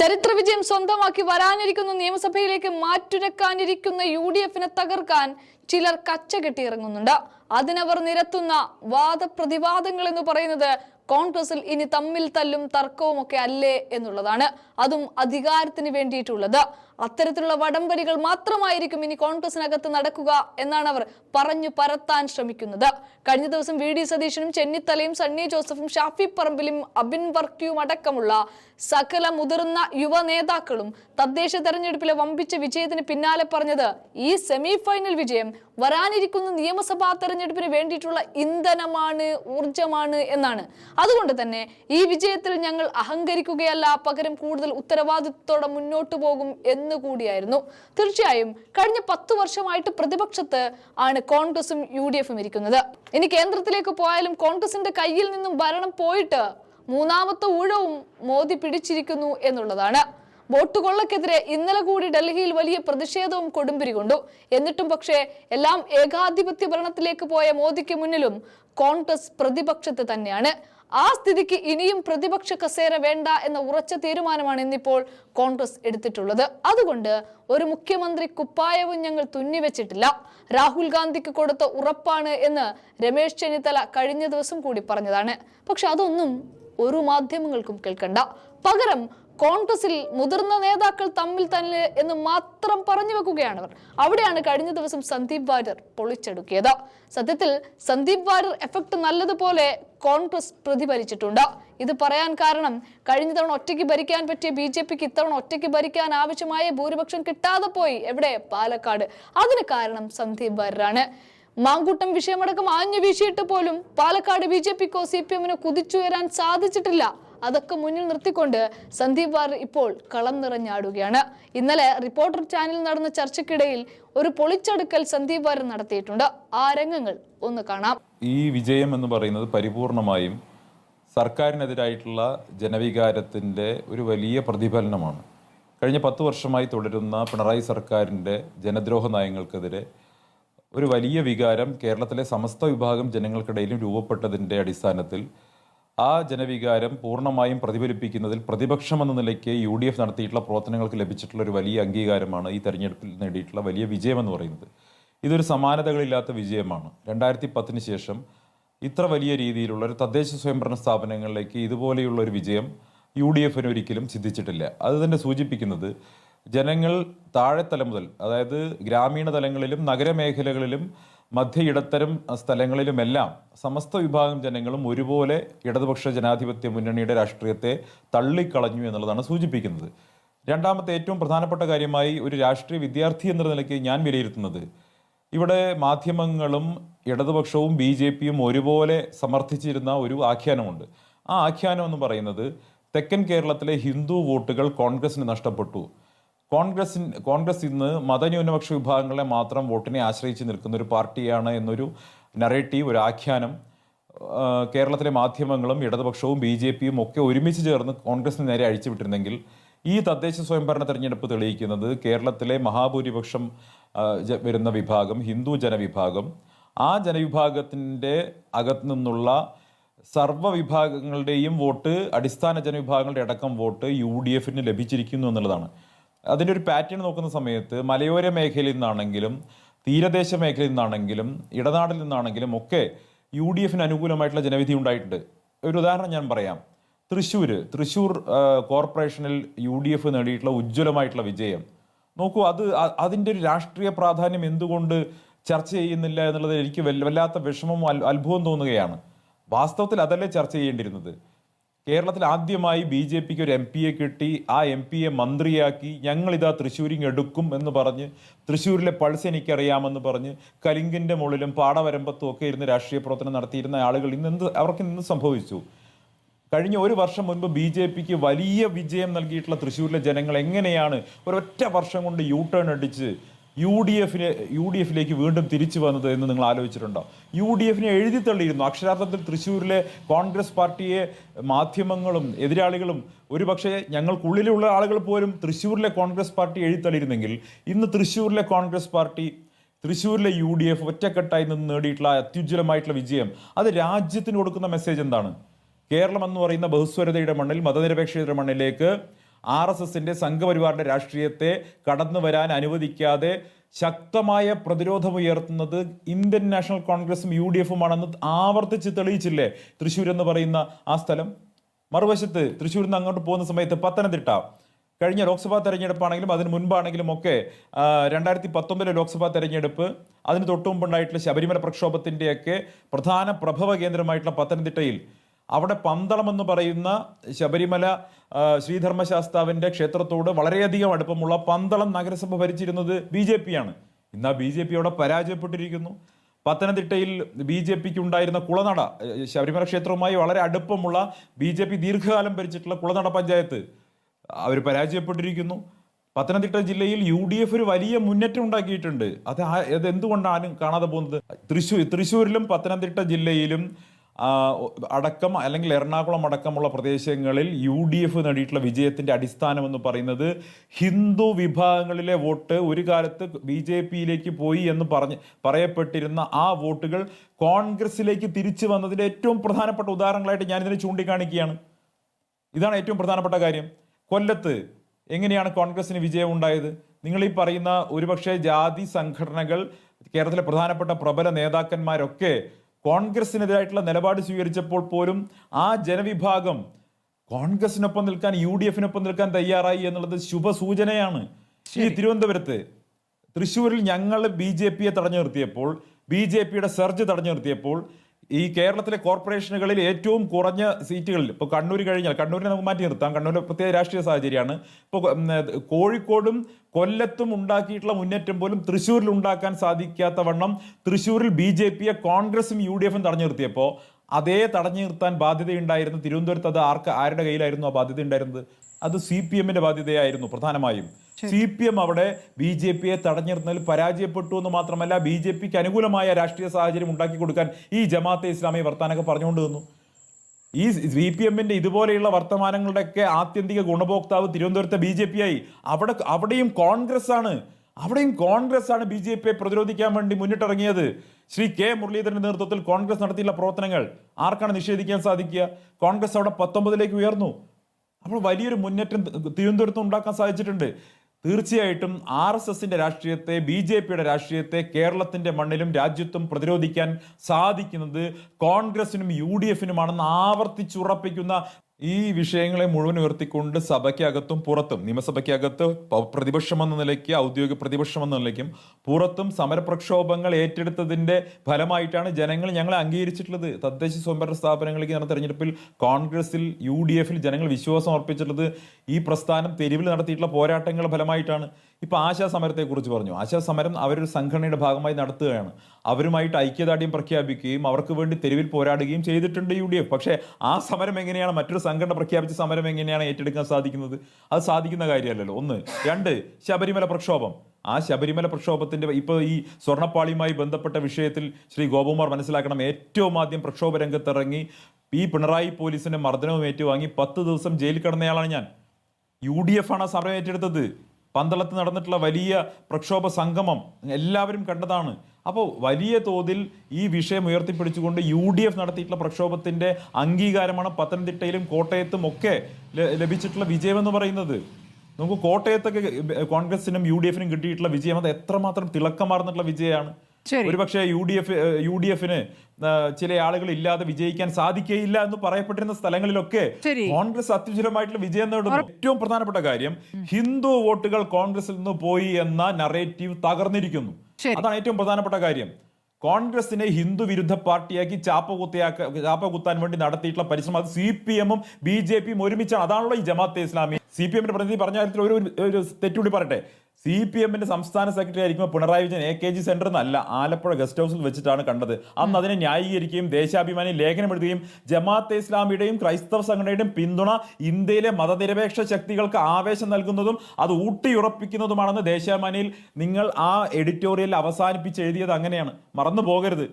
ചരിത്ര വിജയം സ്വന്തമാക്കി വരാനിരിക്കുന്ന നിയമസഭയിലേക്ക് മാറ്റുരക്കാനിരിക്കുന്ന യു ഡി എഫിനെ തകർക്കാൻ ചിലർ കച്ച കെട്ടിയിറങ്ങുന്നുണ്ട് അതിനവർ നിരത്തുന്ന വാദപ്രതിവാദങ്ങൾ എന്ന് പറയുന്നത് കോൺഗ്രസിൽ ഇനി തമ്മിൽ തല്ലും തർക്കവും ഒക്കെ അല്ലേ എന്നുള്ളതാണ്. അതും അധികാരത്തിന് വേണ്ടിയിട്ടുള്ളത്. അത്തരത്തിലുള്ള വടംവലികൾ മാത്രമായിരിക്കും ഇനി കോൺഗ്രസിനകത്ത് നടക്കുക എന്നാണ് അവർ പറഞ്ഞു പരത്താൻ ശ്രമിക്കുന്നത്. കഴിഞ്ഞ ദിവസം വി ഡി സതീശനും ചെന്നിത്തലയും സണ്ണി ജോസഫും ഷാഫി പറമ്പിലും അബിൻ വർക്കിയും അടക്കമുള്ള സകല മുതിർന്ന യുവ നേതാക്കളും തദ്ദേശ തെരഞ്ഞെടുപ്പിലെ വമ്പിച്ച വിജയത്തിന് പിന്നാലെ പറഞ്ഞത് ഈ സെമി ഫൈനൽ വിജയം വരാനിരിക്കുന്ന നിയമസഭാ തെരഞ്ഞെടുപ്പിന് വേണ്ടിയിട്ടുള്ള ഇന്ധനമാണ് ഊർജമാണ് എന്നാണ്. അതുകൊണ്ട് തന്നെ ഈ വിജയത്തിൽ ഞങ്ങൾ അഹങ്കരിക്കുകയല്ല പകരം കൂടുതൽ ഉത്തരവാദിത്വത്തോടെ മുന്നോട്ടു പോകും എന്ന് കൂടിയായിരുന്നു. തീർച്ചയായും കഴിഞ്ഞ പത്തു വർഷമായിട്ട് പ്രതിപക്ഷത്ത് ആണ് കോൺഗ്രസും യു ഡി എഫും ഇരിക്കുന്നത്. ഇനി കേന്ദ്രത്തിലേക്ക് പോയാലും കോൺഗ്രസിന്റെ കയ്യിൽ നിന്നും ഭരണം പോയിട്ട് മൂന്നാമത്തെ ഊഴവും മോദി പിടിച്ചിരിക്കുന്നു എന്നുള്ളതാണ്. വോട്ട് കൊള്ളക്കെതിരെ ഇന്നലെ കൂടി ഡൽഹിയിൽ വലിയ പ്രതിഷേധവും കൊടുമ്പിരി കൊണ്ടു. എന്നിട്ടും പക്ഷേ എല്ലാം ഏകാധിപത്യ ഭരണത്തിലേക്ക് പോയ മോദിക്ക് മുന്നിലും കോൺഗ്രസ് പ്രതിപക്ഷത്ത് തന്നെയാണ്. ആ സ്ഥിതിക്ക് ഇനിയും പ്രതിപക്ഷ കസേര വേണ്ട എന്ന ഉറച്ച തീരുമാനമാണ് ഇന്നിപ്പോൾ കോൺഗ്രസ് എടുത്തിട്ടുള്ളത്. അതുകൊണ്ട് ഒരു മുഖ്യമന്ത്രി കുപ്പായവും ഞങ്ങൾ തുന്നിവെച്ചിട്ടില്ല. രാഹുൽ ഗാന്ധിക്ക് കൊടുത്ത ഉറപ്പാണ് എന്ന് രമേശ് ചെന്നിത്തല കഴിഞ്ഞ ദിവസം കൂടി പറഞ്ഞതാണ്. പക്ഷെ അതൊന്നും ഒരു മാധ്യമങ്ങൾക്കും കേൾക്കണ്ട. പകരം കോൺഗ്രസിൽ മുതിർന്ന നേതാക്കൾ തമ്മിൽ തന്നെ എന്ന് മാത്രം പറഞ്ഞു വെക്കുകയാണ് അവർ അവിടെയാണ് കഴിഞ്ഞ ദിവസം സന്ദീപ് വാര്യർ പൊളിച്ചെടുക്കിയത്. സത്യത്തിൽ സന്ദീപ് വാര്യർ എഫക്ട് നല്ലതുപോലെ കോൺഗ്രസ് പ്രതിഫലിച്ചിട്ടുണ്ട്. ഇത് പറയാൻ കാരണം കഴിഞ്ഞ തവണ ഒറ്റയ്ക്ക് ഭരിക്കാൻ പറ്റിയ ബി ജെ പിക്ക് ഇത്തവണ ഒറ്റയ്ക്ക് ഭരിക്കാൻ ആവശ്യമായ ഭൂരിപക്ഷം കിട്ടാതെ പോയി എവിടെ? പാലക്കാട്. അതിന് കാരണം സന്ദീപ് വാര്യരാണ്. മാങ്കൂട്ടം വിഷയമടക്കം ആഞ്ഞു വീശിയിട്ട് പോലും പാലക്കാട് ബി ജെ പിക്കോ സി പി എമ്മിനോ കുതിച്ചുയരാൻ സാധിച്ചിട്ടില്ല. അതൊക്കെ മുന്നിൽ നിർത്തിക്കൊണ്ട് സന്ദീപ് വാർ ഇപ്പോൾ കളം നിറഞ്ഞാടുകയാണ്. ഇന്നലെ റിപ്പോർട്ടർ ചാനൽ നടന്ന ചർച്ചയ്ക്കിടയിൽ ഒരു പൊളിച്ചടുക്കൽ സന്ദീപ് വാർ നടത്തിയിട്ടുണ്ട്. ആ രംഗങ്ങൾ ഒന്ന് കാണാം. ഈ വിജയം എന്ന് പറയുന്നത് പരിപൂർണമായും സർക്കാരിനെതിരായിട്ടുള്ള ജനവികാരത്തിന്റെ ഒരു വലിയ പ്രതിഫലനമാണ്. കഴിഞ്ഞ പത്ത് വർഷമായി തുടരുന്ന പിണറായി സർക്കാരിന്റെ ജനദ്രോഹ നയങ്ങൾക്കെതിരെ ഒരു വലിയ വികാരം കേരളത്തിലെ സമസ്ത വിഭാഗം ജനങ്ങൾക്കിടയിലും രൂപപ്പെട്ടതിന്റെ അടിസ്ഥാനത്തിൽ ആ ജനവികാരം പൂർണമായും പ്രതിഫലിപ്പിക്കുന്നതിൽ പ്രതിപക്ഷം എന്ന നിലയ്ക്ക് യു ഡി എഫ് നടത്തിയിട്ടുള്ള പ്രവർത്തനങ്ങൾക്ക് ലഭിച്ചിട്ടുള്ള ഒരു വലിയ അംഗീകാരമാണ് ഈ തെരഞ്ഞെടുപ്പിൽ നേടിയിട്ടുള്ള വലിയ വിജയമെന്ന് പറയുന്നത്. ഇതൊരു സമാനതകളില്ലാത്ത വിജയമാണ്. രണ്ടായിരത്തി പത്തിന് ശേഷം ഇത്ര വലിയ രീതിയിലുള്ള ഒരു തദ്ദേശ സ്വയംഭരണ സ്ഥാപനങ്ങളിലേക്ക് ഇതുപോലെയുള്ള ഒരു വിജയം യു ഡി എഫിന് ഒരിക്കലും സിദ്ധിച്ചിട്ടില്ല. അത് തന്നെ സൂചിപ്പിക്കുന്നത് ജനങ്ങൾ താഴെത്തല മുതൽ അതായത് ഗ്രാമീണ തലങ്ങളിലും നഗരമേഖലകളിലും മധ്യ ഇടത്തരം സ്ഥലങ്ങളിലുമെല്ലാം സമസ്ത വിഭാഗം ജനങ്ങളും ഒരുപോലെ ഇടതുപക്ഷ ജനാധിപത്യ മുന്നണിയുടെ രാഷ്ട്രീയത്തെ തള്ളിക്കളഞ്ഞു എന്നുള്ളതാണ് സൂചിപ്പിക്കുന്നത്. രണ്ടാമത്തെ ഏറ്റവും പ്രധാനപ്പെട്ട കാര്യമായി ഒരു രാഷ്ട്രീയ വിദ്യാർത്ഥി എന്ന നിലയ്ക്ക് ഞാൻ വിലയിരുത്തുന്നത്. ഇവിടെ മാധ്യമങ്ങളും ഇടതുപക്ഷവും ബി ജെ പിയും ഒരുപോലെ സമർത്ഥിച്ചിരുന്ന ഒരു ആഖ്യാനമുണ്ട്. ആ ആഖ്യാനം എന്ന് പറയുന്നത് തെക്കൻ കേരളത്തിലെ ഹിന്ദു വോട്ടുകൾ കോൺഗ്രസിന് നഷ്ടപ്പെട്ടു. കോൺഗ്രസിൻ കോൺഗ്രസ് ഇന്ന് മതന്യൂനപക്ഷ വിഭാഗങ്ങളെ മാത്രം വോട്ടിനെ ആശ്രയിച്ച് നിൽക്കുന്ന ഒരു പാർട്ടിയാണ് എന്നൊരു നറേറ്റീവ് ഒരു ആഖ്യാനം കേരളത്തിലെ മാധ്യമങ്ങളും ഇടതുപക്ഷവും ബി ജെ പിയും ഒക്കെ ഒരുമിച്ച് ചേർന്ന് കോൺഗ്രസിന് നേരെ അഴിച്ചുവിട്ടിരുന്നെങ്കിൽ ഈ തദ്ദേശ സ്വയംഭരണ തെരഞ്ഞെടുപ്പ് തെളിയിക്കുന്നത് കേരളത്തിലെ മഹാഭൂരിപക്ഷം വരുന്ന വിഭാഗം ഹിന്ദു ജനവിഭാഗം ആ ജനവിഭാഗത്തിന്റെ അകത്തു നിന്നുള്ള സർവ വിഭാഗങ്ങളുടെയും വോട്ട് അടിസ്ഥാന ജനവിഭാഗങ്ങളുടെ അടക്കം വോട്ട് യു ഡി എഫിന് ലഭിച്ചിരിക്കുന്നു എന്നുള്ളതാണ്. അതിന്റെ ഒരു പാറ്റേൺ നോക്കുന്ന സമയത്ത് മലയോര മേഖലയിൽ നിന്നാണെങ്കിലും തീരദേശ മേഖലയിൽ നിന്നാണെങ്കിലും ഇടനാടിൽ നിന്നാണെങ്കിലും ഒക്കെ യു ഡി എഫിന് അനുകൂലമായിട്ടുള്ള ജനവിധി ഉണ്ടായിട്ടുണ്ട്. ഒരു ഉദാഹരണം ഞാൻ പറയാം. തൃശ്ശൂർ തൃശ്ശൂർ കോർപ്പറേഷനിൽ യു ഡി എഫ് നേടിയിട്ടുള്ള ഉജ്ജ്വലമായിട്ടുള്ള വിജയം. നോക്കൂ അത് അതിന്റെ ഒരു രാഷ്ട്രീയ പ്രാധാന്യം എന്തുകൊണ്ട് ചർച്ച ചെയ്യുന്നില്ല എന്നുള്ളത് എനിക്ക് വല്ലാത്ത വിഷമവും അത്ഭുതം തോന്നുകയാണ്. വാസ്തവത്തിൽ അതല്ലേ ചർച്ച ചെയ്യേണ്ടിയിരുന്നത്? കേരളത്തിൽ ആദ്യമായി ബി ജെ പിക്ക് ഒരു എം പിയെ കിട്ടി. ആ എം പിയെ മന്ത്രിയാക്കി ഞങ്ങളിതാ തൃശ്ശൂരിങ് എടുക്കും എന്ന് പറഞ്ഞ് തൃശ്ശൂരിലെ പൾസ് എനിക്കറിയാമെന്ന് പറഞ്ഞ് കലിങ്കിന്റെ മുകളിലും പാടവരമ്പത്തും ഒക്കെ ഇരുന്ന് രാഷ്ട്രീയ പ്രവർത്തനം നടത്തിയിരുന്ന ആളുകൾ ഇന്ന് എന്ത് അവർക്ക് ഇന്ന് സംഭവിച്ചു? കഴിഞ്ഞ ഒരു വർഷം മുൻപ് ബി ജെ പിക്ക് വലിയ വിജയം നൽകിയിട്ടുള്ള തൃശ്ശൂരിലെ ജനങ്ങൾ എങ്ങനെയാണ് ഒരൊറ്റ വർഷം കൊണ്ട് യൂ ടേൺ അടിച്ച് യു ഡി എഫിനെ യു ഡി എഫിലേക്ക് വീണ്ടും തിരിച്ചു വന്നത് എന്ന് നിങ്ങൾ ആലോചിച്ചിട്ടുണ്ടോ? യു ഡി എഫിനെ എഴുതി തള്ളിയിരുന്നു. അക്ഷരാർത്ഥത്തിൽ തൃശ്ശൂരിലെ കോൺഗ്രസ് പാർട്ടിയെ മാധ്യമങ്ങളും എതിരാളികളും ഒരുപക്ഷെ ഞങ്ങൾക്കുള്ളിലുള്ള ആളുകൾ പോലും തൃശ്ശൂരിലെ കോൺഗ്രസ് പാർട്ടി എഴുതിത്തള്ളിയിരുന്നെങ്കിൽ ഇന്ന് തൃശ്ശൂരിലെ കോൺഗ്രസ് പാർട്ടി തൃശ്ശൂരിലെ യു ഡി എഫ് ഒറ്റക്കെട്ടായി നിന്ന് നേടിയിട്ടുള്ള അത്യുജ്വലമായിട്ടുള്ള വിജയം അത് രാജ്യത്തിന് കൊടുക്കുന്ന മെസ്സേജ് എന്താണ്? കേരളം എന്ന് പറയുന്ന ബഹുസ്വരതയുടെ മണ്ണിൽ മതനിരപേക്ഷതയുടെ മണ്ണിലേക്ക് ആർ എസ് എസിന്റെ സംഘപരിവാറിന്റെ രാഷ്ട്രീയത്തെ കടന്നു വരാൻ അനുവദിക്കാതെ ശക്തമായ പ്രതിരോധം പ്രതിരോധമുയർത്തുന്നത് ഇന്ത്യൻ നാഷണൽ കോൺഗ്രസും യു ഡി എഫുമാണെന്ന് ആവർത്തിച്ച് തെളിയിച്ചില്ലേ? തൃശ്ശൂർ എന്ന് പറയുന്ന ആ സ്ഥലം. മറുവശത്ത് തൃശ്ശൂരിൽ നിന്ന് അങ്ങോട്ട് പോകുന്ന സമയത്ത് പത്തനംതിട്ട. കഴിഞ്ഞ ലോക്സഭാ തെരഞ്ഞെടുപ്പാണെങ്കിലും അതിന് മുൻപാണെങ്കിലും ഒക്കെ രണ്ടായിരത്തി പത്തൊമ്പതിലെ ലോക്സഭാ തെരഞ്ഞെടുപ്പ് അതിന് തൊട്ടുമുമ്പുണ്ടായിട്ടുള്ള ശബരിമല പ്രക്ഷോഭത്തിന്റെയൊക്കെ പ്രധാന പ്രഭവ കേന്ദ്രമായിട്ടുള്ള പത്തനംതിട്ടയിൽ അവിടെ പന്തളം എന്ന് പറയുന്ന ശബരിമല ശ്രീധർമ്മശാസ്താവിന്റെ ക്ഷേത്രത്തോട് വളരെയധികം അടുപ്പമുള്ള പന്തളം നഗരസഭ ഭരിച്ചിരുന്നത് ബി ജെ പിയാണ്. ഇന്ന് ആ ബി ജെ പി അവിടെ പരാജയപ്പെട്ടിരിക്കുന്നു. പത്തനംതിട്ടയിൽ ബി ജെ പിക്ക് ഉണ്ടായിരുന്ന കുളനട ശബരിമല ക്ഷേത്രവുമായി വളരെ അടുപ്പമുള്ള ബി ജെ പി ദീർഘകാലം ഭരിച്ചിട്ടുള്ള കുളനട പഞ്ചായത്ത് അവർ പരാജയപ്പെട്ടിരിക്കുന്നു. പത്തനംതിട്ട ജില്ലയിൽ യു ഡി എഫ് ഒരു വലിയ മുന്നേറ്റം ഉണ്ടാക്കിയിട്ടുണ്ട്. അത് അത് എന്തുകൊണ്ടാണ് കാണാതെ പോകുന്നത്? തൃശ്ശൂർ തൃശ്ശൂരിലും പത്തനംതിട്ട ജില്ലയിലും അടക്കം അല്ലെങ്കിൽ എറണാകുളം അടക്കമുള്ള പ്രദേശങ്ങളിൽ യു ഡി എഫ് നേടിയിട്ടുള്ള വിജയത്തിന്റെ അടിസ്ഥാനം എന്ന് പറയുന്നത് ഹിന്ദു വിഭാഗങ്ങളിലെ വോട്ട് ഒരു കാലത്ത് ബി ജെ പിയിലേക്ക് പോയി എന്ന് പറഞ്ഞ് പറയപ്പെട്ടിരുന്ന ആ വോട്ടുകൾ കോൺഗ്രസിലേക്ക് തിരിച്ചു വന്നതിന്റെ ഏറ്റവും പ്രധാനപ്പെട്ട ഉദാഹരണങ്ങളായിട്ട് ഞാനിതിനെ ചൂണ്ടിക്കാണിക്കുകയാണ്. ഇതാണ് ഏറ്റവും പ്രധാനപ്പെട്ട കാര്യം. കൊല്ലത്ത് എങ്ങനെയാണ് കോൺഗ്രസിന് വിജയം ഉണ്ടായത് നിങ്ങൾ ഈ പറയുന്ന ഒരുപക്ഷെ ജാതി സംഘടനകൾ കേരളത്തിലെ പ്രധാനപ്പെട്ട പ്രബല നേതാക്കന്മാരൊക്കെ കോൺഗ്രസിനെതിരായിട്ടുള്ള നിലപാട് സ്വീകരിച്ചപ്പോൾ പോലും ആ ജനവിഭാഗം കോൺഗ്രസിനൊപ്പം നിൽക്കാൻ യു ഡി എഫിനൊപ്പം നിൽക്കാൻ തയ്യാറായി എന്നുള്ളത് ശുഭസൂചനയാണ്. ഈ തിരുവനന്തപുരത്ത് തൃശ്ശൂരിൽ ഞങ്ങൾ ബി ജെ പിയെ തടഞ്ഞു നിർത്തിയപ്പോൾ ബി ജെ പിയുടെ സെർജ് തടഞ്ഞു നിർത്തിയപ്പോൾ ഈ കേരളത്തിലെ കോർപ്പറേഷനുകളിൽ ഏറ്റവും കുറഞ്ഞ സീറ്റുകളിൽ ഇപ്പോൾ കണ്ണൂർ കഴിഞ്ഞാൽ കണ്ണൂരിനെ നമുക്ക് മാറ്റി നിർത്താം. കണ്ണൂരിലെ പ്രത്യേക രാഷ്ട്രീയ സാഹചര്യമാണ്. ഇപ്പോൾ കോഴിക്കോടും കൊല്ലത്തും ഉണ്ടാക്കിയിട്ടുള്ള മുന്നേറ്റം പോലും തൃശ്ശൂരിൽ ഉണ്ടാക്കാൻ സാധിക്കാത്ത വണ്ണം തൃശ്ശൂരിൽ ബി ജെ പിയെ കോൺഗ്രസും യു ഡി എഫും തടഞ്ഞു നിർത്തിയപ്പോൾ അതേ തടഞ്ഞു നിർത്താൻ ബാധ്യതയുണ്ടായിരുന്നു തിരുവനന്തപുരത്ത് അത് ആർക്ക് ആരുടെ കയ്യിലായിരുന്നു ആ ബാധ്യത ഉണ്ടായിരുന്നത് അത് സി പി എമ്മിന്റെ ബാധ്യതയായിരുന്നു പ്രധാനമായും. സി പി എം അവിടെ ബി ജെ പിയെ തടഞ്ഞിരുന്നതിൽ പരാജയപ്പെട്ടു എന്ന് മാത്രമല്ല ബി ജെ പിക്ക് അനുകൂലമായ രാഷ്ട്രീയ സാഹചര്യം ഉണ്ടാക്കി കൊടുക്കാൻ ഈ ജമാഅത്തെ ഇസ്ലാമി വർത്താനൊക്കെ പറഞ്ഞുകൊണ്ട് തന്നു ഈ സി പി എമ്മിന്റെ ഇതുപോലെയുള്ള വർത്തമാനങ്ങളുടെയൊക്കെ ആത്യന്തിക ഗുണഭോക്താവ് തിരുവനന്തപുരത്തെ ബി ജെ പി ആയി അവിടെ അവിടെയും കോൺഗ്രസ് ആണ് അവിടെയും കോൺഗ്രസ് ആണ് ബി ജെ പിയെ പ്രതിരോധിക്കാൻ വേണ്ടി മുന്നിട്ടിറങ്ങിയത്. ശ്രീ കെ മുരളീധരന്റെ നേതൃത്വത്തിൽ കോൺഗ്രസ് നടത്തിയുള്ള പ്രവർത്തനങ്ങൾ ആർക്കാണ് നിഷേധിക്കാൻ സാധിക്കുക? കോൺഗ്രസ് അവിടെ പത്തൊമ്പതിലേക്ക് ഉയർന്നു. അപ്പോൾ വലിയൊരു മുന്നേറ്റം തിരുവനന്തപുരത്ത് ഉണ്ടാക്കാൻ സാധിച്ചിട്ടുണ്ട്. തീർച്ചയായിട്ടും ആർ എസ് എസിന്റെ രാഷ്ട്രീയത്തെ ബി ജെ പിയുടെ രാഷ്ട്രീയത്തെ കേരളത്തിന്റെ മണ്ണിലും രാജ്യത്തും പ്രതിരോധിക്കാൻ സാധിക്കുന്നത് കോൺഗ്രസിനും യു ഡി എഫിനുമാണെന്ന് ആവർത്തിച്ചുറപ്പിക്കുന്ന ഈ വിഷയങ്ങളെ മുഴുവൻ ഉയർത്തിക്കൊണ്ട് സഭയ്ക്കകത്തും പുറത്തും നിയമസഭയ്ക്കകത്ത് പ- പ്രതിപക്ഷം എന്ന നിലയ്ക്ക് ഔദ്യോഗിക പ്രതിപക്ഷം എന്ന നിലയ്ക്കും പുറത്തും സമരപ്രക്ഷോഭങ്ങൾ ഏറ്റെടുത്തതിന്റെ ഫലമായിട്ടാണ് ജനങ്ങൾ ഞങ്ങളെ അംഗീകരിച്ചിട്ടുള്ളത്. തദ്ദേശ സ്വയംഭരണ സ്ഥാപനങ്ങളിലേക്ക് നടന്ന തെരഞ്ഞെടുപ്പിൽ കോൺഗ്രസിൽ യു ഡി എഫിൽ ജനങ്ങൾ വിശ്വാസം അർപ്പിച്ചിട്ടുള്ളത്. ഈ പ്രസ്ഥാനം തെരുവിൽ നടത്തിയിട്ടുള്ള പോരാട്ടങ്ങളുടെ ഫലമായിട്ടാണ്. ഇപ്പൊ ആശാ സമരത്തെക്കുറിച്ച് പറഞ്ഞു. ആശാ സമരം അവരൊരു സംഘടനയുടെ ഭാഗമായി നടത്തുകയാണ്. അവരുമായിട്ട് ഐക്യദാർഢ്യം പ്രഖ്യാപിക്കുകയും അവർക്ക് വേണ്ടി തെരുവിൽ പോരാടുകയും ചെയ്തിട്ടുണ്ട് യു ഡി എഫ് പക്ഷേ ആ സമരം എങ്ങനെയാണ് മറ്റൊരു സംഘടന പ്രഖ്യാപിച്ച സമരം എങ്ങനെയാണ് ഏറ്റെടുക്കാൻ സാധിക്കുന്നത്? അത് സാധിക്കുന്ന കാര്യമല്ലല്ലോ. ഒന്ന്. രണ്ട്. ശബരിമല പ്രക്ഷോഭം. ആ ശബരിമല പ്രക്ഷോഭത്തിന്റെ ഇപ്പോൾ ഈ സ്വർണപ്പാളിയുമായി ബന്ധപ്പെട്ട വിഷയത്തിൽ ശ്രീ ഗോപകുമാർ മനസ്സിലാക്കണം. ഏറ്റവും ആദ്യം പ്രക്ഷോഭ രംഗത്തിറങ്ങി ഈ പിണറായി പോലീസിന്റെ മർദ്ദനവും ഏറ്റുവാങ്ങി പത്ത് ദിവസം ജയിലിൽ കിടന്നയാളാണ് ഞാൻ. യു ഡി എഫ് ആണ് സമരം ഏറ്റെടുത്തത്. പന്തളത്ത് നടന്നിട്ടുള്ള വലിയ പ്രക്ഷോഭ സംഗമം എല്ലാവരും കണ്ടതാണ് അപ്പോൾ വലിയ തോതിൽ ഈ വിഷയം ഉയർത്തിപ്പിടിച്ചുകൊണ്ട് യു ഡി എഫ് നടത്തിയിട്ടുള്ള പ്രക്ഷോഭത്തിന്റെ അംഗീകാരമാണ് പത്തനംതിട്ടയിലും കോട്ടയത്തും ഒക്കെ ലഭിച്ചിട്ടുള്ള വിജയമെന്ന് പറയുന്നത് നമുക്ക് കോട്ടയത്തൊക്കെ കോൺഗ്രസിനും യു ഡി എഫിനും കിട്ടിയിട്ടുള്ള വിജയം അത് എത്രമാത്രം തിളക്കമാർന്നിട്ടുള്ള വിജയമാണ്. ഒരുപക്ഷെ U D F U D എഫിന് ചില ആളുകൾ ഇല്ലാതെ വിജയിക്കാൻ സാധിക്കുകയില്ല എന്ന് പറയപ്പെട്ടിരുന്ന സ്ഥലങ്ങളിലൊക്കെ കോൺഗ്രസ് അത്യുജ്വലമായിട്ടുള്ള വിജയം നേടുന്നു ഏറ്റവും പ്രധാനപ്പെട്ട കാര്യം ഹിന്ദു വോട്ടുകൾ കോൺഗ്രസിൽ നിന്ന് പോയി എന്ന നറേറ്റീവ് തകർന്നിരിക്കുന്നു. അതാണ് ഏറ്റവും പ്രധാനപ്പെട്ട കാര്യം. കോൺഗ്രസിനെ ഹിന്ദു വിരുദ്ധ പാർട്ടിയാക്കി ചാപ്പ കുത്തിയാക്ക ചാപ്പ കുത്താൻ വേണ്ടി നടത്തിയിട്ടുള്ള പരിശ്രമം അത് സി പി എമ്മും ബി ജെ പിയും ഒരുമിച്ചാണ്. അതാണല്ലോ ഈ ജമാഅത്തെ ഇസ്ലാമി സി പി എമ്മിന്റെ പ്രതിനിധി പറഞ്ഞ കാര്യത്തിൽ ഒരു തെറ്റുകൂടി പറയട്ടെ. സി പി എമ്മിന്റെ സംസ്ഥാന സെക്രട്ടറി ആയിരിക്കുമ്പോൾ Pinarayi Vijayan A K G centre എന്നല്ല ആലപ്പുഴ ഗസ്റ്റ് ഹൗസിൽ വെച്ചിട്ടാണ് കണ്ടത്. അന്ന് അതിനെ ന്യായീകരിക്കുകയും ദേശാഭിമാനി ലേഖനം എഴുതുകയും ജമാഅത്തെ ഇസ്ലാമിയുടെയും ക്രൈസ്തവ സംഘടനയുടെയും പിന്തുണ ഇന്ത്യയിലെ മതനിരപേക്ഷ ശക്തികൾക്ക് ആവേശം നൽകുന്നതും അത് ഊട്ടിയുറപ്പിക്കുന്നതുമാണെന്ന് ദേശാഭിമാനിയിൽ നിങ്ങൾ ആ എഡിറ്റോറിയൽ അവസാനിപ്പിച്ച് എഴുതിയത് അങ്ങനെയാണ്. മറന്നു പോകരുത്